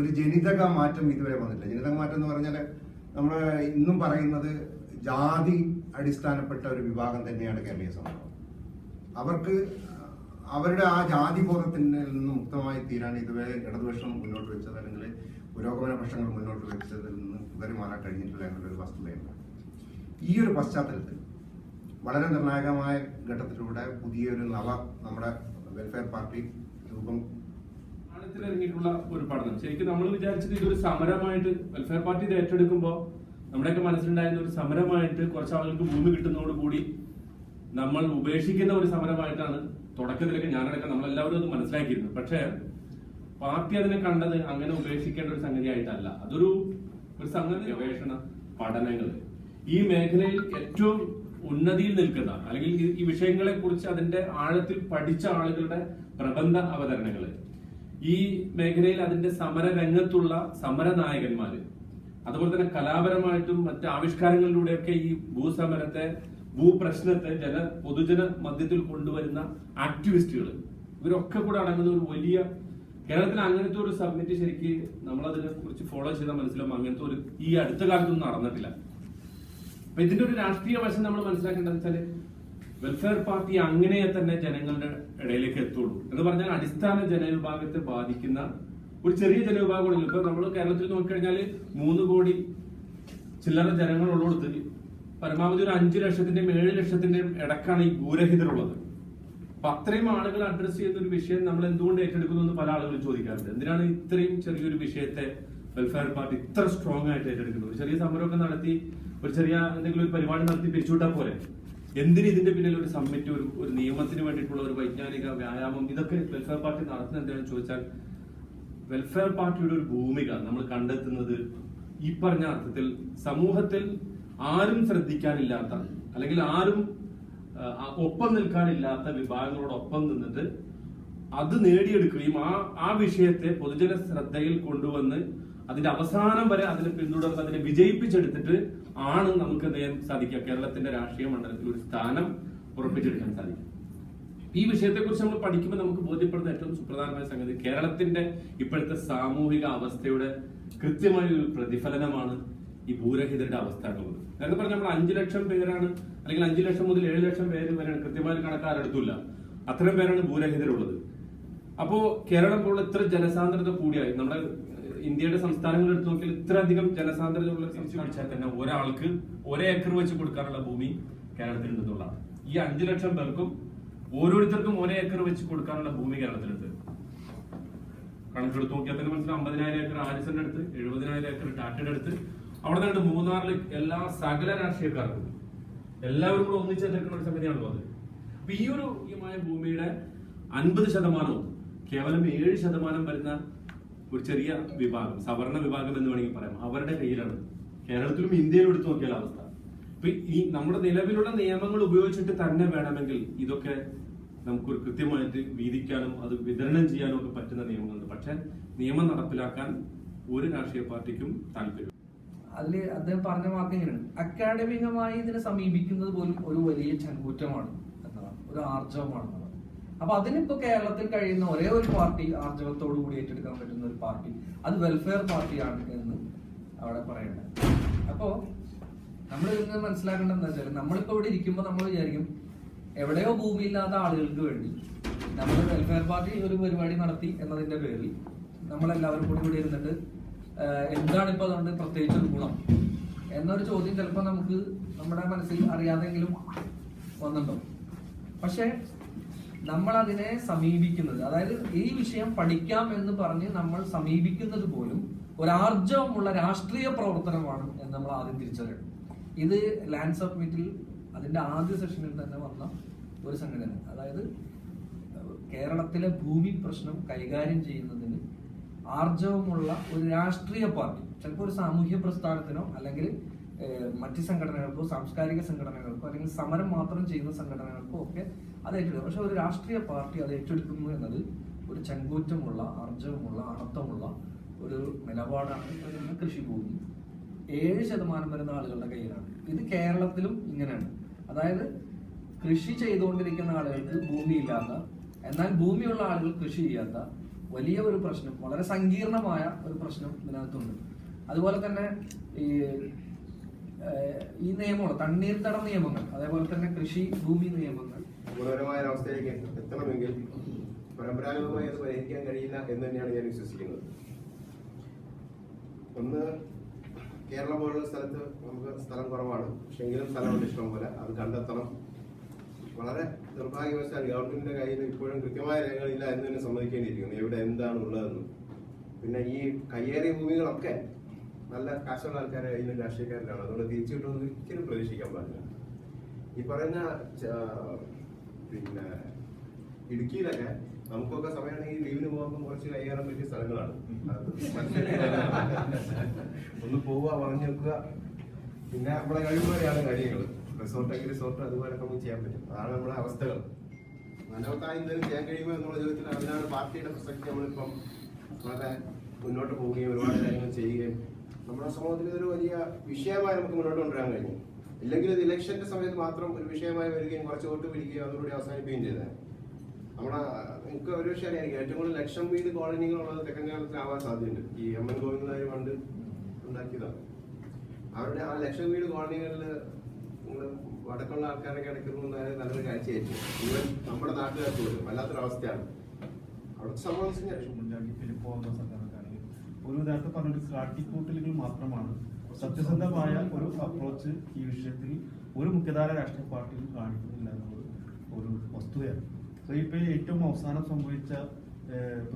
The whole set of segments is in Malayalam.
ഒരു ജനിതക മാറ്റം ഇതുവരെ വന്നിട്ടില്ല. ജനിതക മാറ്റം എന്ന് പറഞ്ഞാൽ നമ്മൾ ഇന്നും പറയുന്നത് ജാതി അടിസ്ഥാനപ്പെട്ട ഒരു വിഭാഗം തന്നെയാണ് കേരളീയ സമൂഹം. അവർക്ക് അവരുടെ ആ ജാതി ബോധത്തിൽ നിന്ന് മുക്തമായി തീരാൻ ഇതുവരെ ഇടതുപക്ഷം മുന്നോട്ട് വെച്ചത് അല്ലെങ്കിൽ പുരോഗമന പക്ഷങ്ങൾ മുന്നോട്ട് വെച്ചതിൽ നിന്ന് ഇവർ മാറാൻ കഴിഞ്ഞിട്ടില്ല എന്നുള്ളൊരു വസ്തുതയുണ്ട്. ഈ ഒരു പശ്ചാത്തലത്തിൽ വളരെ നിർണായകമായ ഘട്ടത്തിലൂടെ പുതിയൊരു നവ നമ്മുടെ വെൽഫെയർ പാർട്ടി രൂപം ആഴത്തിലിറങ്ങിയിട്ടുള്ള ഒരു പഠനം. ശരിക്കും നമ്മൾ വിചാരിച്ചത് ഇതൊരു സമരമായിട്ട് വെൽഫെയർ പാർട്ടി ഇത് ഏറ്റെടുക്കുമ്പോൾ നമ്മുടെയൊക്കെ മനസ്സിലുണ്ടായിരുന്ന ഒരു സമരമായിട്ട് കുറച്ച് ആളുകൾക്ക് ഭൂമി കിട്ടുന്നതോടുകൂടി നമ്മൾ ഉപേക്ഷിക്കുന്ന ഒരു സമരമായിട്ടാണ് തുടക്കത്തിലൊക്കെ ഞാനടക്കം നമ്മളെല്ലാവരും അത് മനസ്സിലാക്കിയിരുന്നത്. പക്ഷേ പാർട്ടി അതിനെ കണ്ടത് അങ്ങനെ ഉപേക്ഷിക്കേണ്ട ഒരു സംഗതിയായിട്ടല്ല. അതൊരു ഒരു സംഗതി ഗവേഷണ പഠനങ്ങൾ. ഈ മേഖലയിൽ ഏറ്റവും ഉന്നതിയിൽ നിൽക്കുന്ന അല്ലെങ്കിൽ ഈ വിഷയങ്ങളെ കുറിച്ച് അതിന്റെ ആഴത്തിൽ പഠിച്ച ആളുകളുടെ പ്രബന്ധ അവതരണങ്ങൾ. ഈ മേഖലയിൽ അതിന്റെ സമര രംഗത്തുള്ള സമര നായകന്മാര് അതുപോലെ തന്നെ കലാപരമായിട്ടും മറ്റ് ആവിഷ്കാരങ്ങളിലൂടെയൊക്കെ ഈ ഭൂസമരത്തെ ഭൂപ്രശ്നത്തെ ജന പൊതുജന മധ്യത്തിൽ കൊണ്ടുവരുന്ന ആക്ടിവിസ്റ്റുകൾ ഇവരൊക്കെ കൂടെ അടങ്ങുന്ന ഒരു വലിയ കേരളത്തിൽ അങ്ങനത്തെ ഒരു സബ്മിറ്റ് ശരിക്ക് നമ്മളതിനെ കുറിച്ച് ഫോളോ ചെയ്താൽ മനസ്സിലാവും. അങ്ങനത്തെ ഒരു ഈ അടുത്ത കാലത്തൊന്നും നടന്നിട്ടില്ല. അപ്പൊ ഇതിന്റെ ഒരു രാഷ്ട്രീയ വശം നമ്മൾ മനസ്സിലാക്കേണ്ടത് വെച്ചാൽ വെൽഫെയർ പാർട്ടി അങ്ങനെ തന്നെ ജനങ്ങളുടെ ഇടയിലേക്ക് എത്തുള്ളൂ. എന്ന് പറഞ്ഞാൽ അടിസ്ഥാന ജനവിഭാഗത്തെ ബാധിക്കുന്ന ഒരു ചെറിയ ജനവിഭാഗമുള്ളൂ ഇപ്പൊ നമ്മൾ കേരളത്തിൽ നോക്കിക്കഴിഞ്ഞാൽ മൂന്ന് കോടി ചില്ലറ ജനങ്ങളുള്ളടത്ത് പരമാവധി ഒരു അഞ്ചു ലക്ഷത്തിന്റെയും ഏഴ് ലക്ഷത്തിന്റെയും ഇടക്കാണ് ഈ ഭൂരഹിതരുള്ളത്. അപ്പൊ അത്രയും ആളുകൾ അഡ്രസ് ചെയ്യുന്ന ഒരു വിഷയം നമ്മൾ എന്തുകൊണ്ട് ഏറ്റെടുക്കുന്നു എന്ന് പല ആളുകളും ചോദിക്കാറുണ്ട്. എന്തിനാണ് ഇത്രയും ചെറിയൊരു വിഷയത്തെ വെൽഫെയർ പാർട്ടി ഇത്ര സ്ട്രോങ് ആയിട്ട് ഏറ്റെടുക്കുന്നത്? ഒരു ചെറിയ സമരമൊക്കെ നടത്തി ഒരു ചെറിയ എന്തെങ്കിലും ഒരു പരിപാടി നടത്തി പിരിച്ചുവിട്ടാൽ പോലെ എന്തിന് ഇതിന്റെ പിന്നിൽ ഒരു സമ്മിറ്റ് ഒരു ഒരു നിയമത്തിന് വേണ്ടിയിട്ടുള്ള ഒരു വൈജ്ഞാനിക വ്യായാമം ഇതൊക്കെ വെൽഫെയർ പാർട്ടി നടത്തുന്ന എന്താണെന്ന് ചോദിച്ചാൽ വെൽഫെയർ പാർട്ടിയുടെ ഒരു ഭൂമിക നമ്മൾ കണ്ടെത്തുന്നത് ഈ പറഞ്ഞ അർത്ഥത്തിൽ സമൂഹത്തിൽ ആരും ശ്രദ്ധിക്കാനില്ലാത്ത അല്ലെങ്കിൽ ആരും ഒപ്പം നിൽക്കാനില്ലാത്ത വിഭാഗങ്ങളോടൊപ്പം നിന്നിട്ട് അത് നേടിയെടുക്കുകയും ആ ആ വിഷയത്തെ പൊതുജന ശ്രദ്ധയിൽ കൊണ്ടുവന്ന് അതിന്റെ അവസാനം വരെ അതിനെ പിന്തുടർന്ന് അതിനെ വിജയിപ്പിച്ചെടുത്തിട്ട് ആണ് നമുക്ക് എന്ത് സാധിക്കുക? കേരളത്തിന്റെ രാഷ്ട്രീയ മണ്ഡലത്തിൽ ഒരു സ്ഥാനം ഉറപ്പിച്ചെടുക്കാൻ സാധിക്കും ഈ വിഷയത്തെക്കുറിച്ച് നമ്മൾ പഠിക്കുമ്പോൾ നമുക്ക് ബോധ്യപ്പെടുന്ന ഏറ്റവും സുപ്രധാനമായ സംഗതി കേരളത്തിന്റെ ഇപ്പോഴത്തെ സാമൂഹിക അവസ്ഥയുടെ കൃത്യമായ ഒരു പ്രതിഫലനമാണ് ഈ ഭൂരഹിതരുടെ അവസ്ഥ എന്നുള്ളത് നേരത്തെ പറഞ്ഞ നമ്മൾ അഞ്ചു ലക്ഷം പേരാണ് അല്ലെങ്കിൽ അഞ്ചു ലക്ഷം മുതൽ ഏഴ് ലക്ഷം പേര് വരെയാണ് കൃത്യമായ കണക്കാരെടുത്തില്ല അത്രയും പേരാണ് ഭൂരഹിതരുള്ളത്. അപ്പോ കേരളം പോലുള്ള ഇത്ര ജനസാന്ദ്രത കൂടിയായി നമ്മുടെ ഇന്ത്യയുടെ സംസ്ഥാനങ്ങൾ എടുത്തു നോക്കിയാൽ ഇത്ര അധികം ജനസാന്ദ്രതയുള്ള സംസ്ഥാനിച്ചാൽ തന്നെ ഒരാൾക്ക് ഒരേ ഏക്കർ വെച്ച് കൊടുക്കാനുള്ള ഭൂമി കേരളത്തിൽ ഉണ്ടെന്നുള്ളതാണ് ഈ അഞ്ചു ലക്ഷം പേർക്കും ഓരോരുത്തർക്കും ഒരേ ഏക്കർ വെച്ച് കൊടുക്കാനുള്ള ഭൂമി കേരളത്തിലുണ്ട്. കണക്കെടുത്ത് നോക്കിയാൽ തന്നെ മനസ്സിലാവും. അമ്പതിനായിരം ഏക്കർ ആരിസന്റെ അടുത്ത് എഴുപതിനായിരം ഏക്കർ ടാറ്റയുടെ അടുത്ത്. അവിടെ നിന്ന് മൂന്നാറിൽ എല്ലാ സകല രാഷ്ട്രീയക്കാർക്കും എല്ലാവരും കൂടെ ഒന്നിച്ചെടുക്കുന്ന ഒരു സംഗതിയാണ് അത്. അപ്പൊ ഈ ഒരു മായ ഭൂമിയുടെ അൻപത് ശതമാനവും കേവലം ഏഴ് ശതമാനം വരുന്ന ഒരു ചെറിയ വിഭാഗം സവർണ വിഭാഗം എന്ന് വേണമെങ്കിൽ പറയാം. അവരുടെ കയ്യിലാണ്. കേരളത്തിലും ഇന്ത്യയിലും എടുത്തു നോക്കിയാൽ അവസ്ഥ. ഇപ്പൊ ഈ നമ്മുടെ നിലവിലുള്ള നിയമങ്ങൾ ഉപയോഗിച്ചിട്ട് തന്നെ വേണമെങ്കിൽ ഇതൊക്കെ നമുക്കൊരു കൃത്യമായിട്ട് വീതിക്കാനും അത് വിതരണം ചെയ്യാനും ഒക്കെ പറ്റുന്ന നിയമങ്ങളുണ്ട്. പക്ഷെ നിയമം നടപ്പിലാക്കാൻ ഒരു രാഷ്ട്രീയ പാർട്ടിക്കും താല്പര്യം അതിൽ അദ്ദേഹം പറഞ്ഞ വാക്ക് ഇങ്ങനെയാണ്. അക്കാഡമികമായി ഇതിനെ സമീപിക്കുന്നത് പോലും ഒരു വലിയ ചങ്കൂറ്റമാണ് എന്നതാണ്. ഒരു ആർജവമാണ്. അപ്പൊ അതിനിപ്പോ കേരളത്തിൽ കഴിയുന്ന ഒരേ ഒരു പാർട്ടി ആർജവത്തോടു കൂടി ഏറ്റെടുക്കാൻ പറ്റുന്ന ഒരു പാർട്ടി അത് വെൽഫെയർ പാർട്ടിയാണ് എന്ന് അവിടെ പറയണ്ടത് അപ്പോ നമ്മൾ ഇതിന് മനസ്സിലാക്കേണ്ടത് എന്താ വെച്ചാൽ നമ്മളിപ്പോ ഇവിടെ ഇരിക്കുമ്പോൾ നമ്മൾ വിചാരിക്കും എവിടെയോ ഭൂമി ഇല്ലാത്ത ആളുകൾക്ക് വേണ്ടി നമ്മൾ വെൽഫെയർ പാർട്ടി ഒരു പരിപാടി നടത്തി എന്നതിന്റെ പേരിൽ നമ്മളെല്ലാവരും കൂടി ഇവിടെ ഇരുന്നിട്ട് എന്താണ് ഇപ്പൊ അതുകൊണ്ട് പ്രത്യേകിച്ച് ഒരു ഗുണം എന്നൊരു ചോദ്യം ചിലപ്പോൾ നമുക്ക് നമ്മുടെ മനസ്സിൽ അറിയാതെങ്കിലും വന്നിട്ടുണ്ടാവും. പക്ഷെ നമ്മൾ അതിനെ സമീപിക്കുന്നത്. അതായത് ഈ വിഷയം പഠിക്കാം എന്ന് പറഞ്ഞ് നമ്മൾ സമീപിക്കുന്നത് പോലും ഒരു ആർജവമുള്ള രാഷ്ട്രീയ പ്രവർത്തനമാണ് എന്ന് നമ്മൾ ആദ്യം തിരിച്ചറിയണം. ഇത് ലാൻഡ് സബ്മിറ്റിൽ അതിന്റെ ആദ്യ സെഷനിൽ തന്നെ വന്ന ഒരു സംഘടന. അതായത് കേരളത്തിലെ ഭൂമി പ്രശ്നം കൈകാര്യം ചെയ്യുന്നതിന് ആർജവമുള്ള ഒരു രാഷ്ട്രീയ പാർട്ടി. ചിലപ്പോൾ ഒരു സാമൂഹ്യ പ്രസ്ഥാനത്തിനോ അല്ലെങ്കിൽ മറ്റ് സംഘടനകൾക്കോ സാംസ്കാരിക സംഘടനകൾക്കോ അല്ലെങ്കിൽ സമരം മാത്രം ചെയ്യുന്ന സംഘടനകൾക്കോ ഒക്കെ അത് ഏറ്റെടുക്കും. പക്ഷെ ഒരു രാഷ്ട്രീയ പാർട്ടി അത് ഏറ്റെടുക്കുന്നു എന്നത് ഒരു ചങ്കൂറ്റമുള്ള അർജവമുള്ള അർത്ഥമുള്ള ഒരു നിലപാടാണ് കൃഷി ഭൂമി. ഏഴ് ശതമാനം വരുന്ന ആളുകളുടെ കയ്യിലാണ്. ഇത് കേരളത്തിലും ഇങ്ങനെയാണ്. അതായത് കൃഷി ചെയ്തുകൊണ്ടിരിക്കുന്ന ആളുകൾക്ക് ഭൂമിയില്ലാത്ത എന്നാൽ ഭൂമിയുള്ള ആളുകൾ കൃഷി ചെയ്യാത്ത വലിയ ഒരു പ്രശ്നം വളരെ സങ്കീർണമായ ഒരു പ്രശ്നം ഇതിനകത്തുണ്ട്. അതുപോലെ തന്നെ ഈ ഈ നിയമങ്ങൾ തട നിയമങ്ങൾ അതേപോലെ തന്നെ കൃഷി ഭൂമി നിയമങ്ങൾ. ഗുണകരമായ ഒരു അവസ്ഥയിലേക്ക് എത്തണമെങ്കിൽ പരമ്പരാഗതമായി അത് പരിഹരിക്കാൻ കഴിയില്ല എന്ന് തന്നെയാണ് ഞാൻ വിശ്വസിക്കുന്നത്. ഒന്ന് കേരളം പോലുള്ള സ്ഥലത്ത് നമുക്ക് സ്ഥലം കുറവാണ്. പക്ഷെ എങ്കിലും സ്ഥലമുണ്ട് ഇഷ്ടം പോലെ അത് കണ്ടെത്തണം. വളരെ നിർഭാഗ്യവശാൽ ഗവൺമെന്റിന്റെ കയ്യിൽ ഇപ്പോഴും കൃത്യമായ രേഖകളില്ല എന്ന് തന്നെ സമ്മതിക്കേണ്ടിയിരിക്കുന്നു. എവിടെ എന്താണ് ഉള്ളതെന്നും. പിന്നെ ഈ കയ്യേറിയ ഭൂമികളൊക്കെ നല്ല കാശുള്ള ആൾക്കാരെ കയ്യിലും രാഷ്ട്രീയക്കാരിലാണ്. അതുകൊണ്ട് തിരിച്ചു കിട്ടുമെന്ന് ഒരിക്കലും പ്രതീക്ഷിക്കാൻ പാടില്ല. ഈ പറയുന്ന പിന്നെ ഇടുക്കിയിലൊക്കെ നമുക്കൊക്കെ സമയമാണെങ്കിൽ ലീവിന് പോകുമ്പോൾ കുറച്ച് കൈകാരം പറ്റിയ സ്ഥലങ്ങളാണ്. ഒന്ന് പോവുക പറഞ്ഞു വെക്കുക. പിന്നെ നമ്മളെ കഴിവുപോലെയാണ് കാര്യങ്ങൾ റിസോർട്ടെങ്കിൽ റിസോർട്ട് അതുപോലൊക്കെ നമുക്ക് ചെയ്യാൻ പറ്റും. അതാണ് നമ്മുടെ അവസ്ഥകൾ. മനോത്തായി എന്തെങ്കിലും ചെയ്യാൻ കഴിയുമോ എന്നുള്ള ചോദ്യത്തിൽ അതിനാണ് പാർട്ടിയുടെ പ്രസക്തി നമ്മളിപ്പം വളരെ മുന്നോട്ട് പോവുകയും ഒരുപാട് കാര്യങ്ങൾ ചെയ്യുകയും നമ്മുടെ സമൂഹത്തിൽ ഇതൊരു വലിയ വിഷയമായി നമുക്ക് മുന്നോട്ട് കൊണ്ടുവരാൻ കഴിഞ്ഞു. ഇല്ലെങ്കിൽ ഇത് ഇലക്ഷന്റെ സമയത്ത് മാത്രം ഒരു വിഷയമായി വരികയും കുറച്ച് വോട്ട് പിടിക്കുകയും അതോടുകൂടി അവസാനിപ്പിക്കുകയും ചെയ്തത് നമ്മുടെ നിങ്ങൾക്ക് ഒരു അറിയാം. ഏറ്റവും കൂടുതൽ ലക്ഷം വീട് കോളനികളുള്ളത് തെക്കൻ കേരളത്തിലാവാൻ സാധ്യതയുണ്ട്. ഈ എം എൻ ഗോവിന്ദനായ പണ്ട് ഉണ്ടാക്കിയതാണ്. അവരുടെ ആ ലക്ഷം വീട് കോളനികളിൽ നിങ്ങൾ വടക്കുള്ള ആൾക്കാരൊക്കെ അടയ്ക്കുന്നു നല്ലൊരു കാഴ്ചയായിരിക്കും ഈവൻ നമ്മുടെ നാട്ടുകാർക്ക് പോലും വല്ലാത്തൊരവസ്ഥയാണ് അവിടുത്തെ സംബന്ധിച്ച് ഒരു നേരത്തെ പറഞ്ഞൊരു കാട്ടിക്കൂട്ടലുകൾ മാത്രമാണ്. സത്യസന്ധമായ ഒരു അപ്രോച്ച് ഈ വിഷയത്തിൽ ഒരു മുഖ്യധാര രാഷ്ട്രീയ പാർട്ടിയും കാണിക്കുന്നില്ല എന്നുള്ളത് ഒരു വസ്തുതയാണ്. സോ ഇപ്പൊ ഏറ്റവും അവസാനം സംഭവിച്ച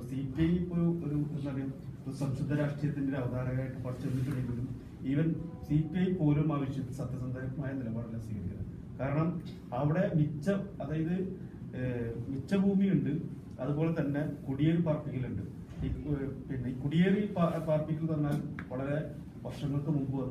സി പി ഐ ഇപ്പോൾ ഒരു എന്താ പറയുക സംശുദ്ധ രാഷ്ട്രീയത്തിന്റെ ഒരു അവതാരകമായിട്ട് പഠിച്ചെന്നിട്ടുണ്ടെങ്കിലും ഈവൻ സി പി ഐ പോലും ആ വിഷയത്തിൽ സത്യസന്ധമായ നിലപാടല്ല സ്വീകരിക്കുന്നത്. കാരണം അവിടെ മിച്ച അതായത് മിച്ചഭൂമിയുണ്ട്. അതുപോലെ തന്നെ കുടിയേറി ഏഹ്, പിന്നെ ഈ കുടിയേറി പാർപ്പിക്കൽ പറഞ്ഞാൽ വളരെ വർഷങ്ങൾക്ക് മുമ്പ്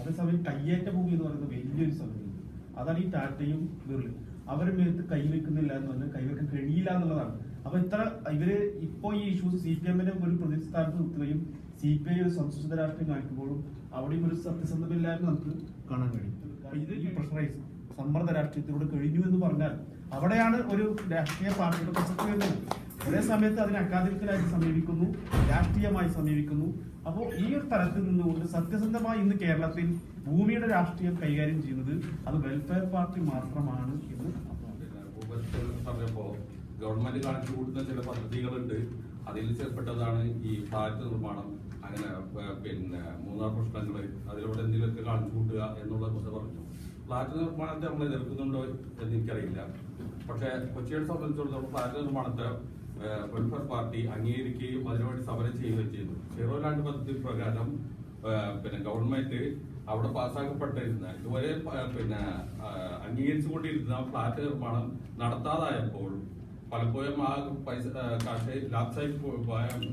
അതേസമയം കയ്യേറ്റ ഭൂമി എന്ന് പറയുന്നത് വലിയൊരു സംഗതിയാണ്. അതാണ് ഈ ടാറ്റയും ബിർലും അവരുടെ മേത്ത് കൈവെക്കുന്നില്ല എന്ന് പറഞ്ഞാൽ കൈവെക്കാൻ കഴിയില്ല എന്നുള്ളതാണ്. അപ്പൊ ഇത്ര ഇവർ ഇപ്പോ ഈ ഇഷ്യൂസ് സി പി എമ്മിനെ ഒരു പ്രതിസ്ഥാനത്ത് നിർത്തുകയും സി പി ഐ ഒരു സംസ്കൃത രാഷ്ട്രീയം കാണിക്കുമ്പോഴും അവിടെയും ഒരു സത്യസന്ധമില്ലായ്മ നമുക്ക് കാണാൻ കഴിയും. ഇത് പ്രഷറൈസ് സമ്മർദ്ദ രാഷ്ട്രീയത്തിലൂടെ കഴിഞ്ഞു എന്ന് പറഞ്ഞാൽ അവിടെയാണ് ഒരു രാഷ്ട്രീയ പാർട്ടിയുടെ പ്രസക്തി വരുന്നത്. ഒരേ സമയത്ത് അതിനെ അക്കാദമിക്കലായിട്ട് സമീപിക്കുന്നു രാഷ്ട്രീയമായി സമീപിക്കുന്നു. അപ്പോൾ ഈ ഒരു തലത്തിൽ നിന്നുകൊണ്ട് സത്യസന്ധമായി ഇന്ന് കേരളത്തിൽ ഭൂമിയുടെ രാഷ്ട്രീയം കൈകാര്യം ചെയ്യുന്നത് അത് വെൽഫെയർ പാർട്ടി മാത്രമാണ് എന്ന് ഗവൺമെന്റ് കാണിച്ചു കൊടുക്കുന്ന ചില പദ്ധതികളുണ്ട്. അതിൽ ചേർപ്പെട്ടതാണ് ഈ ഫ്ലാറ്റ് നിർമ്മാണം. അങ്ങനെ പിന്നെ മൂന്നാർ പ്രശ്നങ്ങൾ അതിലൂടെ എന്തെങ്കിലുമൊക്കെ കാണിച്ചു കൂട്ടുക എന്നുള്ളത് കുറിച്ച് പറഞ്ഞു. ഫ്ലാറ്റ് നിർമ്മാണത്തെ നമ്മൾ എതിർക്കുന്നുണ്ടോ എന്ന് എനിക്കറിയില്ല. പക്ഷേ കൊച്ചിയെ സംബന്ധിച്ചിടത്തോളം ഫ്ലാറ്റ് നിർമ്മാണത്തെ വെൽഫെയർ പാർട്ടി അംഗീകരിക്കുകയും അതിനുവേണ്ടി സമരം ചെയ്യുകയും ചെയ്തു. സീറോ പദ്ധതി പ്രകാരം പിന്നെ ഗവൺമെന്റ് അവിടെ പാസ്സാക്കപ്പെട്ടിരുന്ന ഇതുവരെ പിന്നെ അംഗീകരിച്ചുകൊണ്ടിരുന്ന ഫ്ലാറ്റ് നിർമ്മാണം നടത്താതായപ്പോൾ പലപ്പോഴും ആ പൈസ കാശ് ലാപ്സായി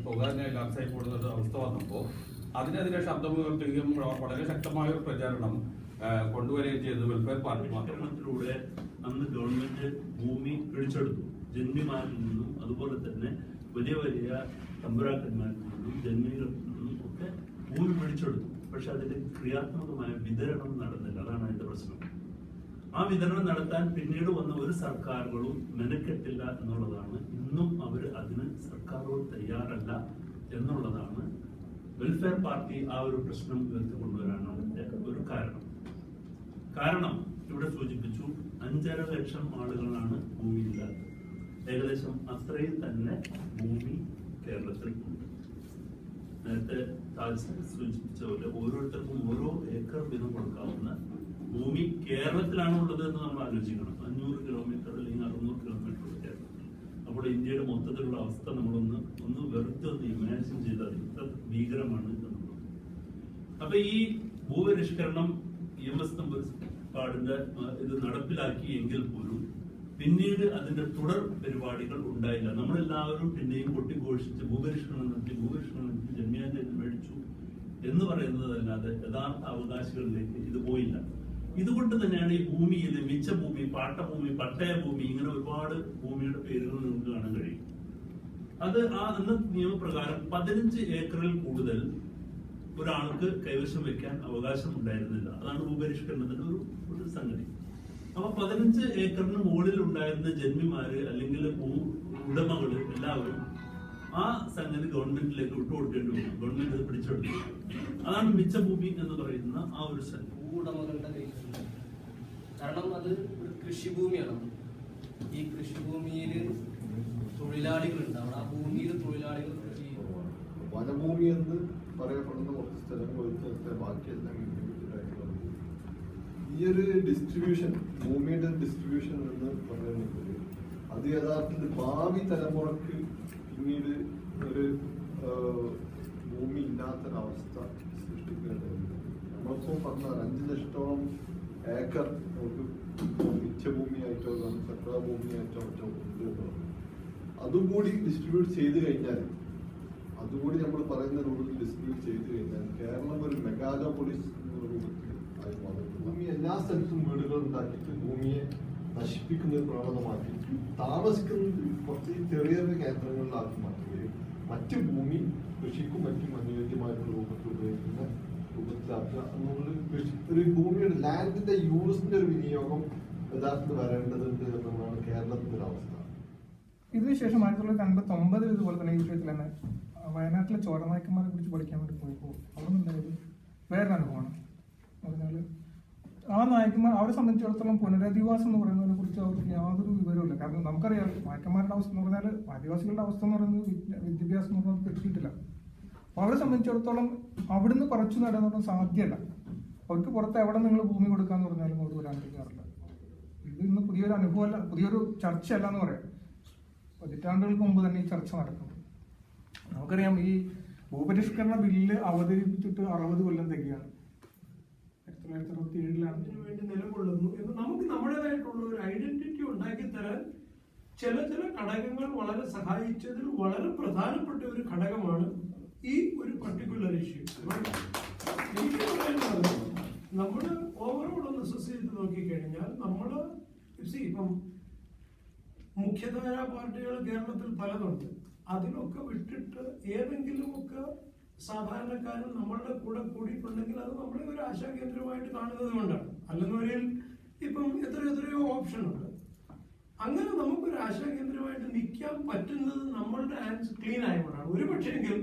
തുക തന്നെ ലാപ്സായി പോകുന്ന ഒരു അവസ്ഥ വന്നപ്പോൾ അതിനെതിരെ ശബ്ദമുയർത്തുകയും വളരെ ശക്തമായ ഒരു പ്രചാരണം കൊണ്ടുവരികയും ചെയ്തത് വെൽഫെയർ പാർട്ടി മാത്രമാണ് അന്ന് ഗവൺമെന്റ് ഭൂമി പിടിച്ചെടുത്തു. ജന്മിമാരിൽ നിന്നും അതുപോലെ തന്നെ വലിയ വലിയ തമ്പുരാക്കന്മാരിൽ നിന്നും ഒക്കെ ഭൂമി പിടിച്ചെടുത്തു. പക്ഷെ അതിന്റെ ക്രിയാത്മകമായ വിതരണം നടന്നില്ല. അതാണ് അതിന്റെ പ്രശ്നം. ആ വിതരണം നടത്താൻ പിന്നീട് വന്ന ഒരു സർക്കാരുകളും മെനക്കെട്ടില്ല എന്നുള്ളതാണ്. ഇന്നും അവർ അതിന് സർക്കാരുകൾ തയ്യാറല്ല എന്നുള്ളതാണ്. വെൽഫെയർ പാർട്ടി ആ ഒരു പ്രശ്നം ഉയർത്തി കൊണ്ടുവരാനുള്ള ഒരു കാരണം. കാരണം ഇവിടെ സൂചിപ്പിച്ചു അഞ്ചര ലക്ഷം ആളുകളാണ് ഭൂമിയില്ലാത്തത് ഏകദേശം അത്രയും തന്നെ ഭൂമി കേരളത്തിൽ ഉണ്ട് നേരത്തെ താജ് സൂചിപ്പിച്ച പോലെ ഓരോരുത്തർക്കും ഓരോ ഏക്കർ വീതം കൊടുക്കാവുന്ന ഭൂമി കേരളത്തിലാണ് ഉള്ളത് എന്ന് നമ്മൾ ആലോചിക്കണം. അഞ്ഞൂറ് കിലോമീറ്റർ അല്ലെങ്കിൽ അറുന്നൂറ് കിലോമീറ്റർ കേരളത്തിൽ അപ്പോൾ ഇന്ത്യയുടെ മൊത്തത്തിലുള്ള അവസ്ഥ നമ്മളൊന്ന് ഒന്ന് വെറുതെ ഒന്ന് ഇമാജിൻ ചെയ്താൽ ഇത്ര ഭീകരമാണ് എന്നുള്ളത്. അപ്പൊ ഈ ഭൂപരിഷ്കരണം എം എസ് നമ്പർപാടിന്റെ ഇത് നടപ്പിലാക്കി എങ്കിൽ പോലും പിന്നീട് അതിന്റെ തുടർ പരിപാടികൾ ഉണ്ടായില്ല. നമ്മളെല്ലാവരും പിന്നെയും കൊട്ടിഘോഷിച്ച് ഭൂപരിഷ്കരണം നടത്തി ഭൂപരിഷ്കരണം നടത്തി ജന്മിയാന്റെ മേടിച്ചു എന്ന് പറയുന്നതല്ലാതെ യഥാർത്ഥ അവകാശികളിലേക്ക് ഇത് പോയില്ല. ഇതുകൊണ്ട് തന്നെയാണ് ഈ ഭൂമിയിൽ മിച്ച ഭൂമി പാട്ടഭൂമി പട്ടയ ഭൂമി ഇങ്ങനെ ഒരുപാട് ഭൂമിയുടെ പേരുകൾ നിങ്ങൾക്ക് കാണാൻ കഴിയും. അത് ആ അന്ന് നിയമപ്രകാരം പതിനഞ്ച് ഏക്കറിൽ കൂടുതൽ ഒരാൾക്ക് കൈവശം വെക്കാൻ അവകാശം ഉണ്ടായിരുന്നില്ല. അതാണ് ഭൂപരിഷ്കരണത്തിന്റെ ഒരു ഒരു സംഗതി. അപ്പൊ പതിനഞ്ച് ഏക്കറിന് മുകളിൽ ഉണ്ടായിരുന്ന ജന്മിമാര് അല്ലെങ്കിൽ ഭൂ ഉടമകൾ എല്ലാവരും ആ സംഗതി ഗവൺമെന്റിലേക്ക് വിട്ടുകൊടുക്കേണ്ടി വന്നു. ഗവൺമെന്റ് അത് പിടിച്ചെടുത്തു. അതാണ് മിച്ച ഭൂമി എന്ന് പറയുന്ന ആ ഒരു സംഗതി. ഉടമകളുടെ കയ്യിലുണ്ട് കാരണം അത് ഒരു കൃഷിഭൂമിയാണ്. ഈ കൃഷിഭൂമിയിൽ തൊഴിലാളികളുണ്ട്. അവിടെ ആ ഭൂമിയിൽ തൊഴിലാളികൾ കൃഷി വനഭൂമി എന്ന് പറയപ്പെടുന്ന കുറച്ച് സ്ഥലങ്ങൾ ഒഴിച്ചെടുത്ത ബാക്കിയെല്ലാം. ഈ ഒരു ഡിസ്ട്രിബ്യൂഷൻ ഭൂമിയുടെ ഡിസ്ട്രിബ്യൂഷൻ എന്ന് പറയുന്നത് അത് യഥാർത്ഥത്തിൽ ഭാവി തലമുറയ്ക്ക് പിന്നീട് ഒരു ഭൂമി ഇല്ലാത്തൊരവസ്ഥ സൃഷ്ടിക്കേണ്ടതുണ്ട് നമ്മളിപ്പോൾ പറഞ്ഞ അഞ്ച് ലക്ഷത്തോളം ഏക്കർ നമുക്ക് മിച്ചഭൂമിയായിട്ടോ ചക്രഭൂമിയായിട്ടോ ഭൂമിയായിട്ടോ മറ്റോ ഉണ്ട്. അതുകൂടി ഡിസ്ട്രിബ്യൂട്ട് ചെയ്ത് കഴിഞ്ഞാൽ അതുകൂടി നമ്മൾ പറയുന്ന രൂപത്തിൽ ഡിസ്ട്രിബ്യൂട്ട് ചെയ്ത് കഴിഞ്ഞാൽ കേരളം ഒരു മെഗാലോപോളിസ് എന്നുള്ള രൂപത്തിൽ ഭൂമി എല്ലാ സ്ഥലത്തും വീടുകൾ ഉണ്ടാക്കിയിട്ട് ഭൂമിയെ നശിപ്പിക്കുന്ന ഒരു പ്രവണതമാക്കി. താമസിക്കുന്നത് കുറച്ച് ചെറിയ ചെറിയ കേന്ദ്രങ്ങളിലാക്കി മാറ്റുകയും മറ്റ് ഭൂമി കൃഷിക്കും മറ്റും അനുയോജ്യമായിട്ടുള്ള രൂപത്തിൽ ഉപയോഗിക്കുന്ന രൂപത്തിലാക്കുക എന്നുള്ളത് കൃഷി ഒരു ഭൂമിയുടെ ലാൻഡിന്റെ യൂസിന്റെ ഒരു വിനിയോഗം യഥാർത്ഥത്തിൽ വരേണ്ടതുണ്ട് എന്നുള്ളതാണ് കേരളത്തിന്റെ ഒരു അവസ്ഥ. ഇതിനുശേഷം ആയിരത്തി തൊള്ളായിരത്തി അൻപത്തി ഒമ്പതിൽ ഇതുപോലെ തന്നെ ഈ വിഷയത്തിൽ തന്നെ വയനാട്ടിലെ ചോരനായ്ക്കന്മാരെ കുറിച്ച് പഠിക്കാൻ വേണ്ടി പോയപ്പോൾ അവിടെ നിന്നുണ്ടായത് വേറൊരു അനുഭവമാണ്. പറഞ്ഞാൽ ആ നായകന്മാർ അവരെ സംബന്ധിച്ചിടത്തോളം പുനരധിവാസം എന്ന് പറയുന്നതിനെ കുറിച്ച് അവർക്ക് യാതൊരു വിവരവുമില്ല. കാരണം നമുക്കറിയാം നായക്കന്മാരുടെ അവസ്ഥ എന്ന് പറഞ്ഞാൽ ആദിവാസികളുടെ അവസ്ഥ എന്ന് പറയുന്നത് വിദ്യാഭ്യാസം എന്ന് പറഞ്ഞാൽ കിട്ടിയിട്ടില്ല. അപ്പോൾ അവരെ സംബന്ധിച്ചിടത്തോളം അവിടുന്ന് പറിച്ചു നടാൻ സാധ്യമല്ല. അവർക്ക് പുറത്ത് എവിടെ നിങ്ങൾ ഭൂമി കൊടുക്കാന്ന് പറഞ്ഞാലും അവർ വരാൻ കഴിയാറില്ല ഇത് ഇന്ന് പുതിയൊരു അനുഭവമല്ല പുതിയൊരു ചർച്ചയല്ല എന്ന് പറയാം. പതിറ്റാണ്ടുകൾക്ക് മുമ്പ് തന്നെ ഈ ചർച്ച നടക്കുന്നു. നമുക്കറിയാം ഈ ഭൂപരിഷ്കരണ ബില്ല് അവതരിപ്പിച്ചിട്ട് അറുപത് കൊല്ലം തികയാണ്. തൊള്ളായിരത്തി അറുപത്തി ഏഴിലാണ് അതിനു വേണ്ടി നിലകൊള്ളുന്നു എന്ന് നമുക്ക് നമ്മുടേതായിട്ടുള്ള ഒരു ഐഡന്റിറ്റി ഉണ്ടാക്കി തരാൻ ചില ചില ഘടകങ്ങൾ വളരെ സഹായിച്ചതിൽ വളരെ പ്രധാനപ്പെട്ട ഒരു ഘടകമാണ് ഈ ഒരു പർട്ടിക്കുലർ ഇഷ്യൂ പറയാനുള്ളത് നമ്മൾ ഓവറോൾ ഒന്ന് അസസ് ചെയ്ത് നോക്കിക്കഴിഞ്ഞാൽ നമ്മൾ ഇപ്പം മുഖ്യധാരാ പാർട്ടികൾ കേരളത്തിൽ പലതുണ്ട്. അതിലൊക്കെ വിട്ടിട്ട് ഏതെങ്കിലുമൊക്കെ സാധാരണക്കാരൻ നമ്മളുടെ കൂടെ കൂടിയിട്ടുണ്ടെങ്കിൽ അത് നമ്മളെ ഒരു ആശാകേന്ദ്രമായിട്ട് കാണുന്നത് കൊണ്ടാണ്. അല്ലെന്നുവരിൽ ഇപ്പം എത്ര എത്രയോ ഓപ്ഷൻ ഉണ്ട് അങ്ങനെ നമുക്കൊരു ആശാകേന്ദ്രമായിട്ട് നിൽക്കാൻ പറ്റുന്നത് നമ്മളുടെ ഹാൻഡ്സ് ക്ലീൻ ആയതുകൊണ്ടാണ്. ഒരു പക്ഷേങ്കിൽ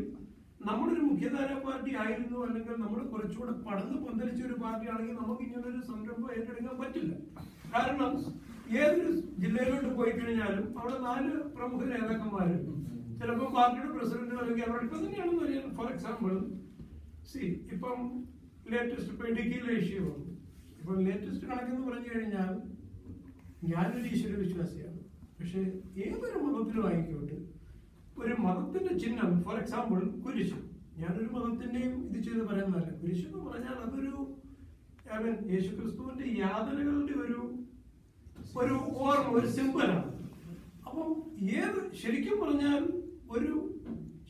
നമ്മളൊരു മുഖ്യധാര പാർട്ടി ആയിരുന്നു അല്ലെങ്കിൽ നമ്മൾ കുറച്ചുകൂടെ പടന്ന് പന്തലിച്ച ഒരു പാർട്ടി ആണെങ്കിൽ നമുക്ക് ഇങ്ങനൊരു സംരംഭം ഏറ്റെടുക്കാൻ പറ്റില്ല. കാരണം ഏതൊരു ജില്ലയിലോട്ട് പോയി കഴിഞ്ഞാലും അവിടെ നാല് പ്രമുഖ നേതാക്കന്മാര് ചിലപ്പോൾ പാർട്ടിയുടെ പ്രസിഡന്റ് അല്ലെങ്കിൽ അവരുടെ ഇപ്പൊ തന്നെയാണെന്ന് പറയുന്നത് ഫോർ എക്സാമ്പിൾ സി ഇപ്പം ലേറ്റസ്റ്റ് ഇപ്പൊ ഇടുക്കിയിലെ ഇഷ്യൂ വന്നു. ഇപ്പം ലേറ്റസ്റ്റ് കണക്കെന്ന് പറഞ്ഞു കഴിഞ്ഞാൽ ഞാനൊരു ഈശ്വര വിശ്വാസിയാണ്. പക്ഷേ ഏതൊരു മതത്തിലും ആയിക്കോട്ടെ ഒരു മതത്തിന്റെ ചിഹ്നം ഫോർ എക്സാമ്പിൾ കുരിശ്. ഞാനൊരു മതത്തിന്റെയും ഇത് ചെയ്ത് പറയുന്നതല്ല. കുരിശ് എന്ന് പറഞ്ഞാൽ അതൊരു mean, യേശുക്രിസ്തുവിന്റെ യാതനകളുടെ ഒരു ഒരു ഓർമ്മ ഒരു സിമ്പിളാണ് അപ്പം ഏത് ശരിക്കും പറഞ്ഞാൽ ഒരു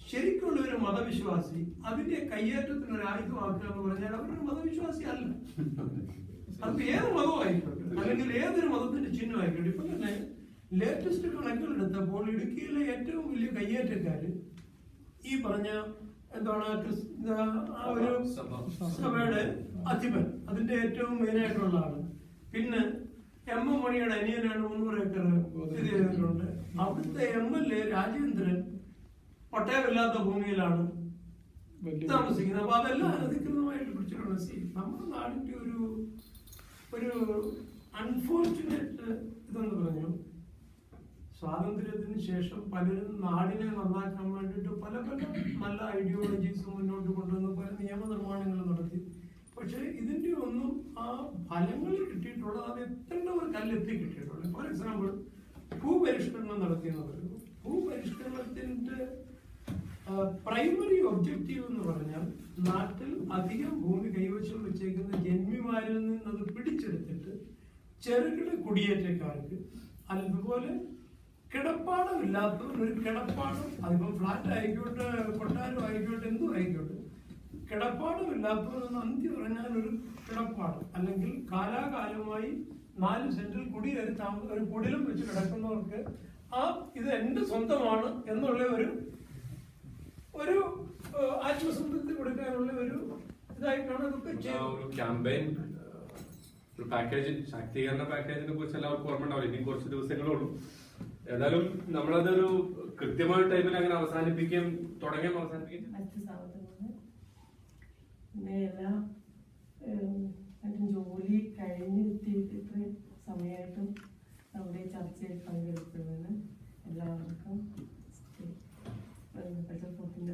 ശരിക്കുള്ള ഒരു മതവിശ്വാസി അതിന്റെ കയ്യേറ്റത്തിന് ഒരു ആയുധമാക്കുക എന്ന് പറഞ്ഞാൽ അവരൊരു മതവിശ്വാസി അല്ല. അത് ഏത് മതമായിക്കോട്ടെ? അല്ലെങ്കിൽ ഏതൊരു മതത്തിന്റെ ചിഹ്നം ആയിക്കോട്ടെ ഇപ്പൊ തന്നെ ലേറ്റസ്റ്റ് കണക്കുകൾ എടുത്തപ്പോൾ ഇടുക്കിയിലെ ഏറ്റവും വലിയ കയ്യേറ്റക്കാര് ഈ പറഞ്ഞ എന്താണ് ആ ഒരു സഭയുടെ അധിപൻ. അതിന്റെ ഏറ്റവും മെയിനായിട്ടുള്ള ആൾ. പിന്നെ എം എം മണിയുടെ അനിയനാണ് മുന്നൂറ് ഏക്കർ സ്ഥിതി ചെയ്തിട്ടുണ്ട്. അവിടുത്തെ എം എൽ എ രാജേന്ദ്രൻ പട്ടയമില്ലാത്ത ഭൂമിയിലാണ്. താമസിക്കുന്നത് അപ്പൊ അതെല്ലാം അനധികൃതമായിട്ട് പിടിച്ചിട്ടുണ്ട്. സി നമ്മുടെ നാടിന്റെ ഒരു ഒരു അൺഫോർച്ചുനേറ്റ് ഇതെന്ന് പറഞ്ഞു സ്വാതന്ത്ര്യത്തിന് ശേഷം പലരും നാടിനെ നന്നാക്കാൻ വേണ്ടിയിട്ട് പല പല നല്ല ഐഡിയോളജീസ് മുന്നോട്ട് കൊണ്ടുവന്ന് പല നിയമനിർമ്മാണങ്ങൾ നടത്തി. പക്ഷേ ഇതിന്റെ ഒന്നും ആ ഫലങ്ങൾ കിട്ടിയിട്ടുള്ളത് അത് എത്തേണ്ട ഒരു കല്ലെത്തി കിട്ടിയിട്ടുള്ളത് ഫോർ എക്സാമ്പിൾ ഭൂപരിഷ്കരണം നടത്തിയെന്ന് പറയുന്നു. ഭൂപരിഷ്കരണത്തിന്റെ പ്രൈമറി ഒബ്ജക്റ്റീവ് എന്ന് പറഞ്ഞാൽ നാട്ടിൽ അധികം ഭൂമി കൈവശം വെച്ചേക്കുന്ന ജന്മിമാരിൽ നിന്ന് അത് പിടിച്ചെടുത്തിട്ട് ചെറുകിട കുടിയേറ്റക്കാർക്ക് അതുപോലെ കിടപ്പാടമില്ലാത്ത ഒരു കിടപ്പാടം അതിപ്പോൾ ഫ്ലാറ്റ് ആയിക്കോട്ടെ കൊട്ടാരം ആയിക്കോട്ടെ എന്തും ആയിക്കോട്ടെ കിടപ്പാടമില്ലാത്തവരെന്ന് അന്തി പറഞ്ഞാൽ ഒരു കിടപ്പാട്. അല്ലെങ്കിൽ കാലാകാലമായി നാല് സെന്റിൽ കുടിയേറി താമസം ഒരു കുടിലും വെച്ച് കിടക്കുന്നവർക്ക് ആ ഇത് എന്റെ സ്വന്തമാണ് എന്നുള്ള ഒരു ഒരു ആത്മസംതൃപ്തി കൊടുക്കാനുള്ള ഒരു ഇതായിട്ടാണ് അതൊക്കെ ചെയ്യുന്നത്. ഒരു പാക്കേജ് ശാക്തീകരണ പാക്കേജിനെ കുറിച്ച് എല്ലാവർക്കും ഓർമ്മ ഉണ്ടാവില്ല ഇനി കുറച്ച് ദിവസങ്ങളേ ഉള്ളൂ ഏതായാലും നമ്മളതൊരു കൃത്യമായ ടൈമിൽ അങ്ങനെ അവസാനിപ്പിക്കുകയും തുടങ്ങിയും അവസാനിപ്പിക്കുകയും പിന്നെ എല്ലാ ജോലി കഴിഞ്ഞ് എത്തിയിട്ട് ഇത്രയും സമയമായിട്ടും നമ്മുടെ ചർച്ചയിൽ പങ്കെടുക്കുന്നതിന് Para fazer um pouco de